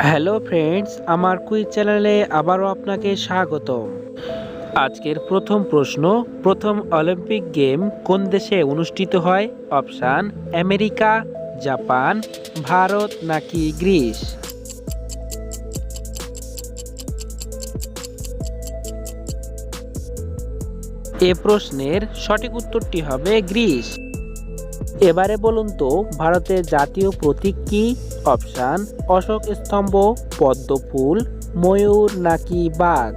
Hello friends আমার quiz চ্যানেলে আবারও আপনাকে স্বাগতম। আজকের প্রথম প্রশ্ন, প্রথম অলিম্পিক গেম কোন দেশে অনুষ্ঠিত হয়? অপশান আমেরিকা জাপান ভারত নাকি গ্রিস? এ প্রশ্নের সঠিক উত্তরটি হবে গ্রিস। এবারে বলুন তো, ভারতের জাতীয় প্রতীক কি? অপশান অশোক স্তম্ভ পদ্ম ফুল ময়ূর নাকি বাঘ?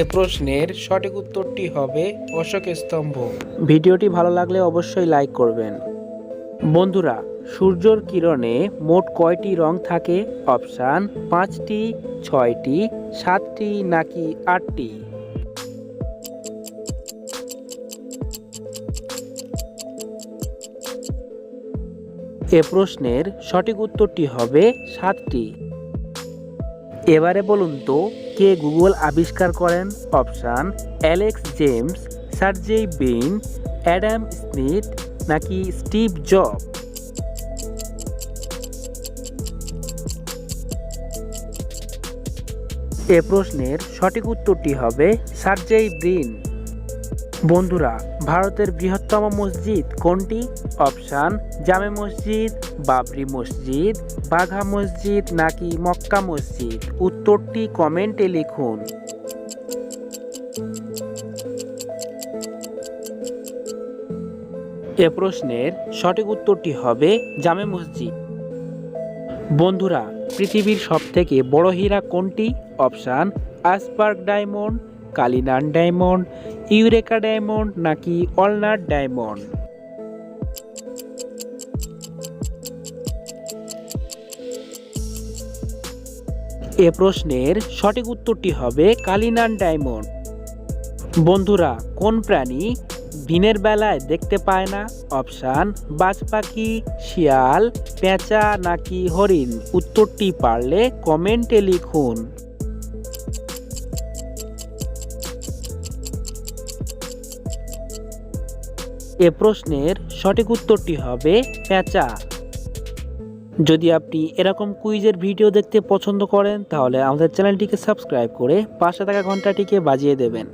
এ প্রশ্নের সঠিক উত্তরটি হবে অশোক স্তম্ভ। ভিডিওটি ভালো লাগলে অবশ্যই লাইক করবেন। বন্ধুরা সূর্যর কিরণে মোট কয়টি রং থাকে? অপশান পাঁচটি ছয়টি সাতটি নাকি আটটি? এ প্রশ্নের সঠিক উত্তরটি হবে সাতটি। এবারে বলুন তো, কে গুগল আবিষ্কার করেন? Option, Alex James, Sergey Brin, Adam Smith, নাকি স্টিভ জব? এ প্রশ্নের সঠিক উত্তরটি হবে সার্জেই ব্রিন বন্ধুরা, ভারতের বৃহত্তম মসজিদ কোনটি? অপশান, জামে মসজিদ, বাবরি মসজিদ, বাঘা মসজিদ নাকি মক্কা মসজিদ? উত্তরটি কমেন্টে লিখুন। এ প্রশ্নের সঠিক উত্তরটি হবে জামে মসজিদ। বন্ধুরা, পৃথিবীর সবথেকে বড় হীরা কোনটি? Option আসপার্ক diamond Cullinan diamond, Eureka diamond নাকি অলনাট ডায়মন্ড? এ প্রশ্নের সঠিক উত্তরটি হবে কালিনান ডায়মন্ড। বন্ধুরা, কোন প্রাণী দিনের বেলায় দেখতে পায় না? অপশান বাজ পাখি শিয়াল, পেঁচা নাকি হরিণ? উত্তরটি পারলে কমেন্টে লিখুন। এ প্রশ্নের সঠিক উত্তরটি হবে পেঁচা যদি আপনি এরকম কুইজের ভিডিও দেখতে পছন্দ করেন, তাহলে আমাদের চ্যানেলটিকে সাবস্ক্রাইব করে পাশে থাকা ঘন্টাটিকে বাজিয়ে দেবেন।